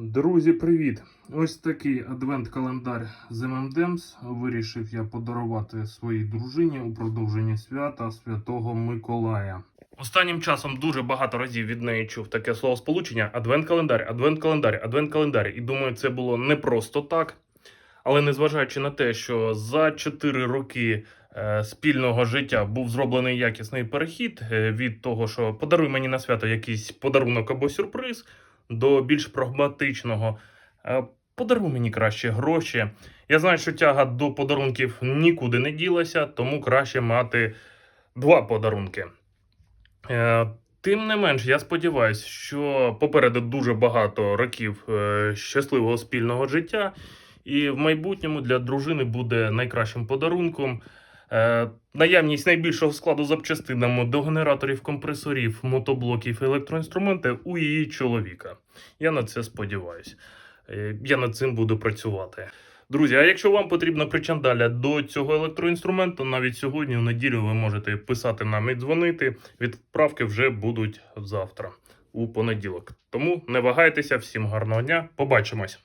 Друзі, привіт! Ось такий адвент-календар з M&M's вирішив я подарувати своїй дружині у продовження свята Святого Миколая. Останнім часом дуже багато разів від неї чув таке словосполучення адвент-календар, адвент-календар, адвент-календар. І думаю, це було не просто так. Але незважаючи на те, що за 4 роки е, спільного життя був зроблений якісний перехід е, від того, що подаруй мені на свято якийсь подарунок або сюрприз, до більш прагматичного. е, Подаруй мені краще гроші. Я знаю, що тяга до подарунків нікуди не ділася, тому краще мати два подарунки. Е, Тим не менш, я сподіваюся, що попереду дуже багато років е, щасливого спільного життя, і в майбутньому для дружини буде найкращим подарунком. Е, наявність найбільшого складу запчастинами до генераторів, компресорів, мотоблоків електроінструменти у її чоловіка. Я на це сподіваюся. Е, я над цим буду працювати. Друзі, а якщо вам потрібна причандаля до цього електроінструменту, навіть сьогодні, в неділю, ви можете писати нам і дзвонити. Відправки вже будуть завтра, у понеділок. Тому не вагайтеся, всім гарного дня, побачимось.